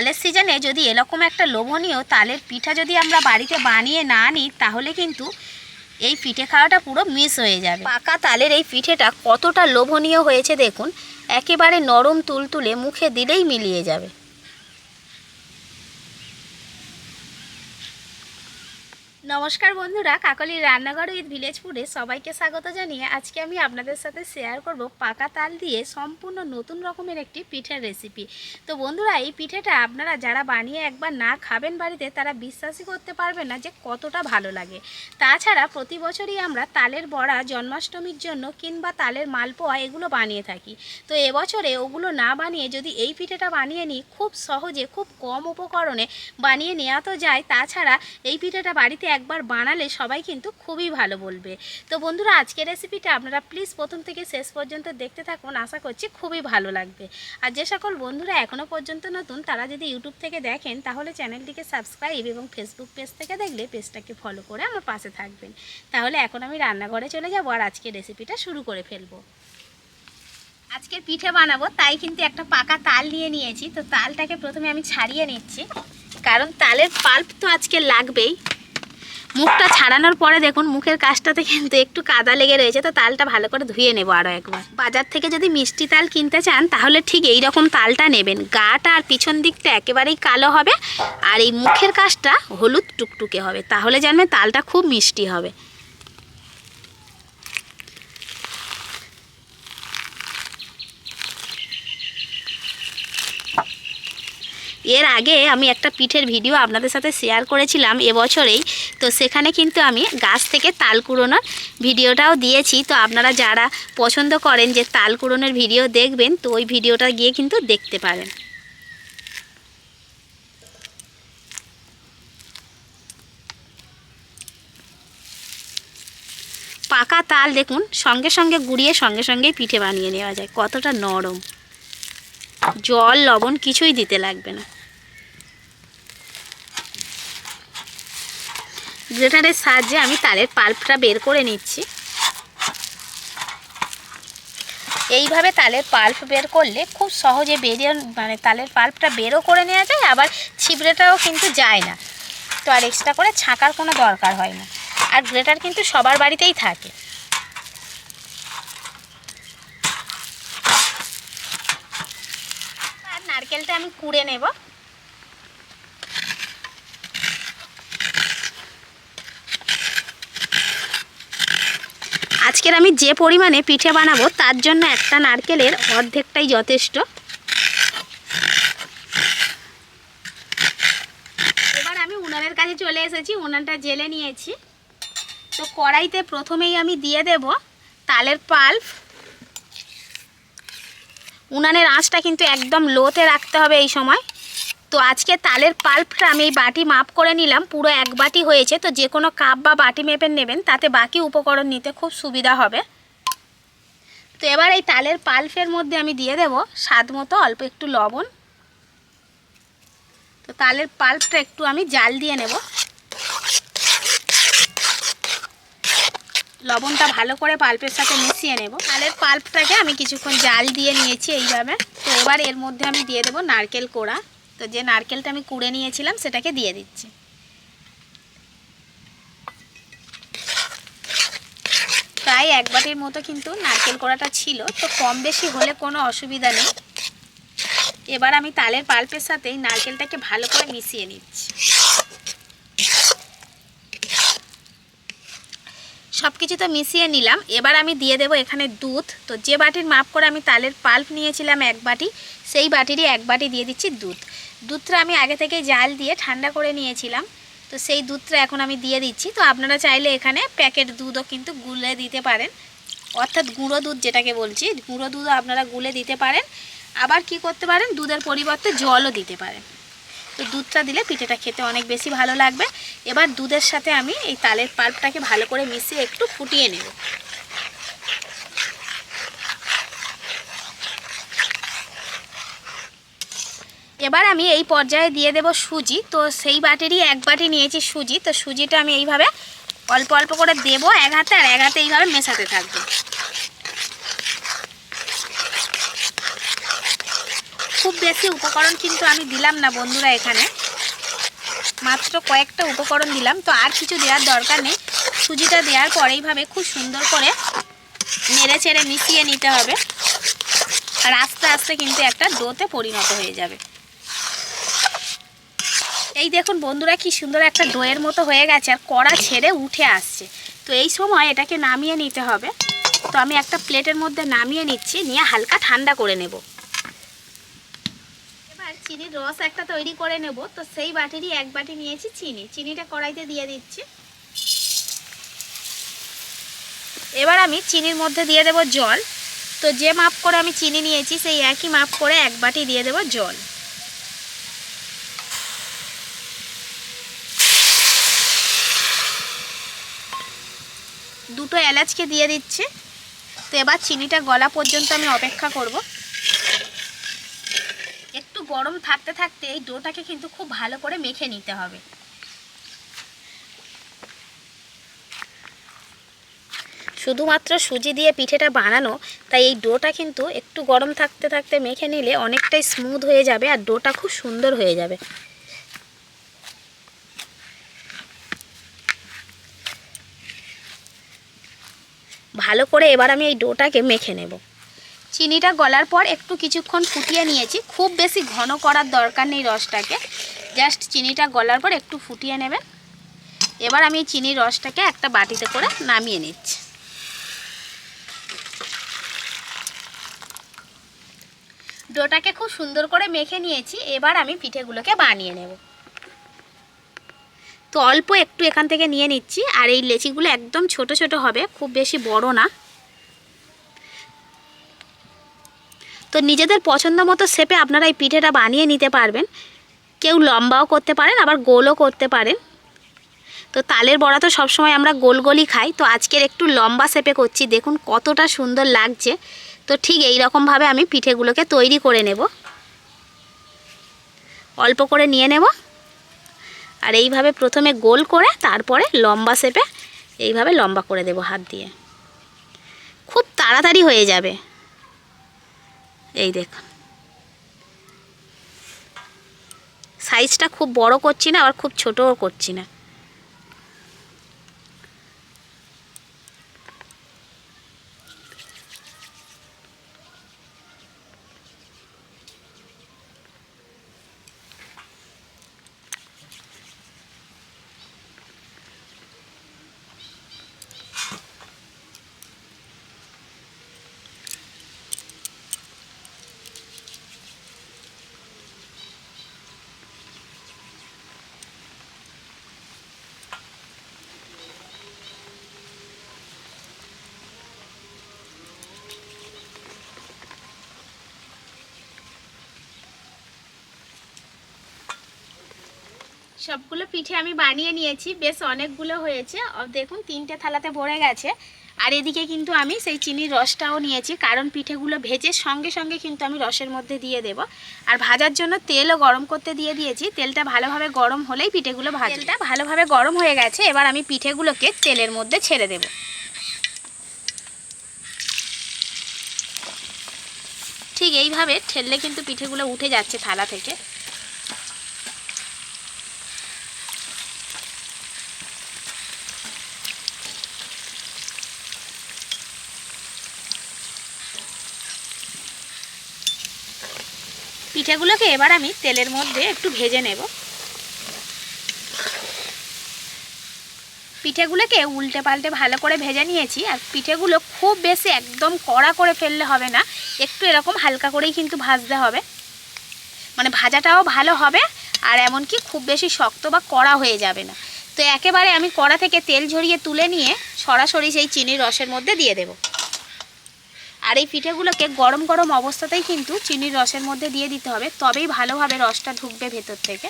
তালের সিজনে যদি এরকম একটা লোভনীয় তালের পিঠা যদি আমরা বাড়িতে বানিয়ে না নিই, তাহলে কিন্তু এই পিঠে খাওয়াটা পুরো মিস হয়ে যাবে। পাকা তালের এই পিঠেটা কতটা লোভনীয় হয়েছে দেখুন, একেবারে নরম তুলতুলে মুখে দিলেই মিলিয়ে যাবে। নমস্কার বন্ধুরা কাকলির রান্নাঘর উইথ ভিলেজ ফুডে সবাইকে স্বাগত জানিয়ে আজকে আমি আপনাদের সাথে শেয়ার করব পাকা তাল দিয়ে সম্পূর্ণ নতুন রকমের একটি পিঠের রেসিপি তো বন্ধুরা, এই পিঠেটা আপনারা যারা বানিয়ে একবার না খাবেন বাড়িতে, তারা বিশ্বাসই করতে পারবে না যে কতটা ভালো লাগে। তাছাড়া প্রতি বছরই আমরা তালের বড়া, জন্মাষ্টমীর জন্য কিংবা তালের মালপোয়া এগুলো বানিয়ে থাকি। তো এবছরে ওগুলো না বানিয়ে যদি এই পিঠেটা বানিয়ে নিই, খুব সহজে, খুব কম উপকরণে বানিয়ে নেওয়া তো যায়। তাছাড়া এই পিঠেটা বাড়িতে একবার বানালে সবাই কিন্তু খুবই ভালো বলবে। তো বন্ধুরা, আজকের রেসিপিটা আপনারা প্লিজ প্রথম থেকে শেষ পর্যন্ত দেখতে থাকুন। আশা করছি খুবই ভালো লাগবে। আর যে সকল বন্ধুরা এখনও পর্যন্ত নতুন, তারা যদি ইউটিউব থেকে দেখেন, তাহলে চ্যানেলটিকে সাবস্ক্রাইব এবং ফেসবুক পেজ থেকে দেখলে পেজটাকে ফলো করে আমার পাশে থাকবেন। তাহলে এখন আমি রান্নাঘরে চলে যাব আর আজকের রেসিপিটা শুরু করে ফেলব। আজকের পিঠে বানাবো, তাই কিন্তু একটা পাকা তাল নিয়ে নিয়েছি। তো তালটাকে প্রথমে আমি ছাড়িয়ে নিচ্ছি। কারণ তালের পাল্প তো আজকে লাগবেই। মুখটা ছাড়ানোর পরে দেখুন, মুখের কাজটাতে কিন্তু একটু কাদা লেগে রয়েছে, তো তালটা ভালো করে ধুয়ে নেব আরও একবার। বাজার থেকে যদি মিষ্টি তাল কিনতে চান, তাহলে ঠিক এই রকম তালটা নেবেন। গাটা আর পিছন দিকটা একেবারেই কালো হবে, আর এই মুখের কাজটা হলুদ টুকটুকে হবে, তাহলে জানবে তালটা খুব মিষ্টি হবে। এর আগে আমি একটা পিঠের ভিডিও আপনাদের সাথে শেয়ার করেছিলাম এবছরেই। তো সেখানে কিন্তু আমি গাছ থেকে তাল কুড়োনোর ভিডিওটাও দিয়েছি। তো আপনারা যারা পছন্দ করেন যে তাল কুড়োনোর ভিডিও দেখবেন, তো ওই ভিডিওটা গিয়ে কিন্তু দেখতে পারেন। পাকা তাল দেখুন, সঙ্গে সঙ্গে গুড়িয়ে সঙ্গে সঙ্গেই পিঠে বানিয়ে নেওয়া যায়। কতটা নরম। জল, লবণ কিছুই দিতে লাগবে না। গ্রেটারের সাহায্যে আমি তালের পাল্পটা বের করে নিচ্ছি। এইভাবে তালের পাল্প বের করলে খুব সহজে বেরিয়ে মানে তালের পাল্পটা বেরও করে নেওয়া যায়, আবার ছিবড়েটাও কিন্তু যায় না। তো আর এক্সট্রা করে ছাঁকার কোনো দরকার হয় না। আর গ্রেটার কিন্তু সবার বাড়িতেই থাকে। আর নারকেলটা আমি কুড়ে নেব। আজকের আমি যে পরিমাণে পিঠে বানাবো, তার জন্য একটা নারকেলের অর্ধেকটাই যথেষ্ট। এবার আমি উনানের কাছে চলে এসেছি, উনানটা জেলে নিয়েছি। তো কড়াইতে প্রথমেই আমি দিয়ে দেব তালের পাল্প। উনানের আঁচটা কিন্তু একদম লোতে রাখতে হবে এই সময়। তো আজকে তালের পাল্পটা আমি এই বাটি মাপ করে নিলাম, পুরো এক বাটি হয়েছে, তো যে কোনো কাপ বা বাটি মেপে নেবেন, তাতে বাকি উপকরণ নিতে খুব সুবিধা হবে। তো এবার এই তালের পাল্পের মধ্যে আমি দিয়ে দেব স্বাদ মতো অল্প একটু লবণ। তো তালের পাল্পটা একটু আমি জাল দিয়ে নেব। লবণটা ভালো করে পাল্পের সাথে মিশিয়ে নেব। তালের পাল্পটাকে আমি কিছুক্ষণ জাল দিয়ে নিয়েছি এইভাবে। তো এবার এর মধ্যে আমি দিয়ে দেব নারকেল কোড়া। তো যে নারকেলটা আমি কুড়ে নিয়েছিলাম, সেটাকে দিয়ে দিচ্ছি। প্রায় এক বাটির মতো কিন্তু নারকেল কোড়াটা ছিল, তো কম বেশি হলে কোনো অসুবিধা নেই। এবার আমি তালের পাল্পের সাথেই নারকেলটাকে ভালো করে মিশিয়ে নিচ্ছি। সব কিছু তো মিশিয়ে নিলাম। এবার আমি দিয়ে দেবো এখানে দুধ। তো যে বাটির মাপ করে আমি তালের পাল্প নিয়েছিলাম এক বাটি, সেই বাটিরই এক বাটি দিয়ে দিচ্ছি দুধ। দুধটা আমি আগে থেকে জাল দিয়ে ঠান্ডা করে নিয়েছিলাম। তো সেই দুধটা এখন আমি দিয়ে দিচ্ছি। তো আপনারা চাইলে এখানে প্যাকেট দুধও কিন্তু গুলে দিতে পারেন। অর্থাৎ গুঁড়ো দুধ যেটাকে বলছি, গুঁড়ো দুধও আপনারা গুলে দিতে পারেন। আবার কি করতে পারেন, দুধের পরিবর্তে জলও দিতে পারেন। তো দুধটা দিলে পিঠেটা খেতে অনেক বেশি ভালো লাগবে। এবার দুধের সাথে আমি এই তালের পাল্পটাকে ভালো করে মিশিয়ে একটু ফুটিয়ে নেব। এবার আমি এই পর্যায়ে দিয়ে দেব সুজি। তো সেই বাটিরই এক বাটি নিয়েছি সুজি। তো সুজিটা আমি এইভাবে অল্প অল্প করে দেবো এক হাতে আর এক হাতে এইভাবে মেশাতে থাকব। খুব বেশি উপকরণ কিন্তু আমি দিলাম না বন্ধুরা এখানে। মাত্র কয়েকটা উপকরণ দিলাম। তো আর কিছু দেওয়ার দরকার নেই। সুজিটা দেওয়ার পর এইভাবে খুব সুন্দর করে নেড়ে চেড়ে মিশিয়ে নিতে হবে। আর আস্তে আস্তে কিন্তু একটা ডোতে পরিণত হয়ে যাবে। এই দেখুন বন্ধুরা কি সুন্দর একটা ডোয়ের মতো হয়ে গেছে আর কড়া ছেড়ে উঠে আসছে। তো এই সময় এটাকে নামিয়ে নিতে হবে। তো আমি একটা প্লেটের মধ্যে নামিয়ে নিচ্ছি, নিয়ে হালকা ঠান্ডা করে নেব। এবার চিনির রস একটা তৈরি করে নেব। তো সেই বাটিরই এক বাটি নিয়েছি চিনি। চিনিটা কড়াইতে দিয়ে দিচ্ছি। এবার আমি চিনির মধ্যে দিয়ে দেব জল। তো যে মাপ করে আমি চিনি নিয়েছি, সেই একই মাপ করে এক বাটি দিয়ে দেব জল। দুটো এলাচকে দিয়ে দিচ্ছি। তো এবার চিনিটা গলা পর্যন্ত আমি অপেক্ষা করব। একটু গরম থাকতে থাকতে এই ডোটাকে কিন্তু খুব ভালো করে মেখে নিতে হবে। শুধুমাত্র সুজি দিয়ে পিঠেটা বানানো, তাই এই ডোটা কিন্তু একটু গরম থাকতে থাকতে মেখে নিলে অনেকটাই স্মুথ হয়ে যাবে আর ডোটা খুব সুন্দর হয়ে যাবে। ভালো করে এবার আমি এই ডোটাকে মেখে নেব। চিনিটা গলার পর একটু কিছুক্ষণ ফুটিয়ে নিয়েছি। খুব বেশি ঘন করার দরকার নেই রসটাকে। জাস্ট চিনিটা গলার পর একটু ফুটিয়ে নেবেন। এবার আমি চিনির রসটাকে একটা বাটিতে করে নামিয়ে নিচ্ছি। ডোটাকে খুব সুন্দর করে মেখে নিয়েছি। এবার আমি পিঠেগুলোকে বানিয়ে নেব। তো অল্প একটু এখান থেকে নিয়ে নিচ্ছি, আর এই লেচিগুলো একদম ছোট ছোট হবে, খুব বেশি বড় না। তো নিজেদের পছন্দ মতো শেপে আপনারা এই পিঠেটা বানিয়ে নিতে পারবেন। কেউ লম্বাও করতে পারেন, আবার গোলও করতে পারেন। তো তালের বড়া তো সবসময় আমরা গোল গোলই খাই, তো আজকের একটু লম্বা শেপে করছি, দেখুন কতটা সুন্দর লাগছে। তো ঠিক এই রকমভাবে আমি পিঠেগুলোকে তৈরি করে নেব। অল্প করে নিয়ে নেব। আর এইভাবে প্রথমে গোল করে তারপরে লম্বা শেপে এইভাবে লম্বা করে দেব হাত দিয়ে। খুব তাড়াতাড়ি হয়ে যাবে। এই দেখ। সাইজটা খুব বড় করছি না, আবার খুব ছোটও করছি না। সবগুলো পিঠে আমি বানিয়ে নিয়েছি। বেশ অনেকগুলো হয়েছে। দেখুন, তিনটে থালাতে ভরে গেছে। আর এদিকে কিন্তু আমি সেই চিনির রসটাও নিয়েছি। কারণ পিঠেগুলো ভেজে সঙ্গে সঙ্গে কিন্তু আমি রসের মধ্যে দিয়ে দেব। আর ভাজার জন্য তেলও গরম করতে দিয়ে দিয়েছি। তেলটা ভালোভাবে গরম হলেই পিঠেগুলো ভাজ তেলটা ভালোভাবে গরম হয়ে গেছে। এবার আমি পিঠেগুলোকে তেলের মধ্যে ছেড়ে দেব। ঠিক এইভাবে ঠেললে কিন্তু পিঠেগুলো উঠে যাচ্ছে থালা থেকে। পিঠেগুলোকে এবার আমি তেলের মধ্যে একটু ভেজে নেব। পিঠেগুলোকে উল্টে পাল্টে ভালো করে ভেজে নিয়েছি, আর পিঠেগুলো খুব বেশি একদম কড়া করে ফেললে হবে না, একটু এরকম হালকা করেই কিন্তু ভাজতে হবে। মানে ভাজাটাও ভালো হবে, আর এমনকি খুব বেশি শক্ত বা কড়া হয়ে যাবে না। তো একেবারে আমি কড়া থেকে তেল ঝরিয়ে তুলে নিয়ে সরাসরি সেই চিনির রসের মধ্যে দিয়ে দেবো। আর এই পিঠেগুলোকে গরম গরম অবস্থাতেই কিন্তু চিনির রসের মধ্যে দিয়ে দিতে হবে। তবেই ভালোভাবে রসটা ঢুকবে ভেতর থেকে।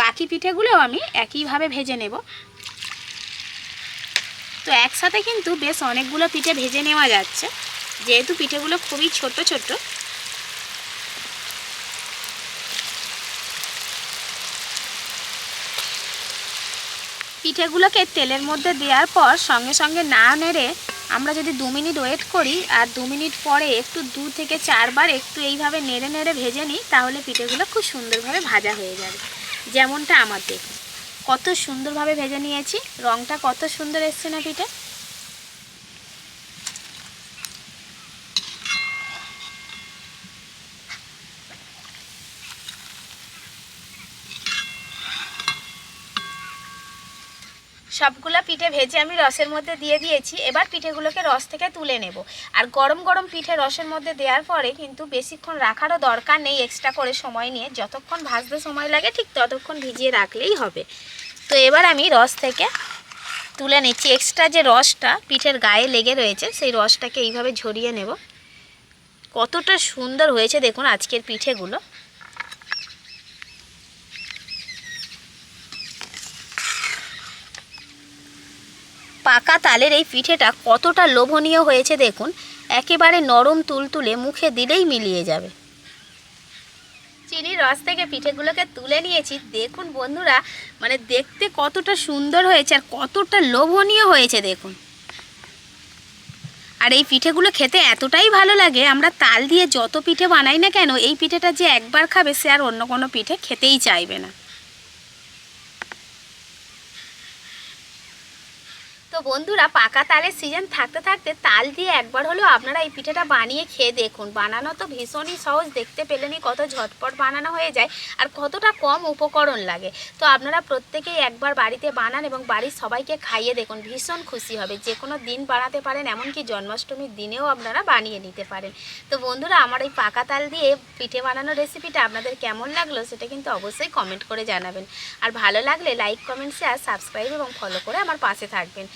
বাকি পিঠেগুলোও আমি একইভাবে ভেজে নেব। তো একসাথে কিন্তু বেশ অনেকগুলো পিঠে ভেজে নেওয়া যাচ্ছে। যেহেতু পিঠেগুলো খুবই ছোট ছোট পিঠেগুলোকে তেলের মধ্যে দেওয়ার পর সঙ্গে সঙ্গে না নেড়ে আমরা যদি দু মিনিট ওয়েট করি আর দু মিনিট পরে একটু দু থেকে চারবার একটু এইভাবে নেড়ে নেড়ে ভেজে নিই, তাহলে পিঠেগুলো খুব সুন্দরভাবে ভাজা হয়ে যাবে। যেমনটা আমাদের। কত সুন্দরভাবে ভেজে নিয়েছি। রংটা কত সুন্দর এসছে না পিঠে? সবগুলা পিঠে ভেজে আমি রসের মধ্যে দিয়ে দিয়েছি। এবার পিঠেগুলোকে রস থেকে তুলে নেব। আর গরম গরম পিঠে রসের মধ্যে দেওয়ার পরে কিন্তু বেশিক্ষণ রাখারও দরকার নেই এক্সট্রা করে সময় নিয়ে। যতক্ষণ ভাজতে সময় লাগে ঠিক ততক্ষণ ভিজিয়ে রাখলেই হবে। তো এবার আমি রস থেকে তুলে নিচ্ছি। এক্সট্রা যে রসটা পিঠের গায়ে লেগে রয়েছে, সেই রসটাকে এইভাবে ঝরিয়ে নেব। কতটা সুন্দর হয়েছে দেখুন আজকের পিঠেগুলো। পাকা তালের এই পিঠেটা কতটা লোভনীয় হয়েছে দেখুন। একেবারে নরম তুলতুলে মুখে দিলেই মিলিয়ে যাবে। চিনির রস থেকে পিঠেগুলোকে তুলে নিয়েছি। দেখুন বন্ধুরা মানে দেখতে কতটা সুন্দর হয়েছে আর কতটা লোভনীয় হয়েছে দেখুন। আর এই পিঠেগুলো খেতে এতটাই ভালো লাগে, আমরা তাল দিয়ে যত পিঠে বানাই না কেন, এই পিঠেটা যে একবার খাবে সে আর অন্য কোনো পিঠে খেতেই চাইবে না। তো বন্ধুরা, পাকা তালের সিজন থাকতে থাকতে তাল দিয়ে একবার হলেও আপনারা এই পিঠেটা বানিয়ে খেয়ে দেখুন। বানানো তো ভীষণই সহজ, দেখতে পেলেনই কত ঝটপট বানানো হয়ে যায় আর কতটা কম উপকরণ লাগে। তো আপনারা প্রত্যেকেই একবার বাড়িতে বানান এবং বাড়ির সবাইকে খাইয়ে দেখুন, ভীষণ খুশি হবে। যে কোনো দিন বানাতে পারেন, এমনকি জন্মাষ্টমীর দিনেও আপনারা বানিয়ে নিতে পারেন। তো বন্ধুরা, আমার এই পাকা তাল দিয়ে পিঠে বানানোর রেসিপিটা আপনাদের কেমন লাগল সেটা কিন্তু অবশ্যই কমেন্ট করে জানাবেন। আর ভালো লাগলে লাইক কমেন্ট শেয়ার সাবস্ক্রাইব এবং ফলো করে আমার পাশে থাকবেন।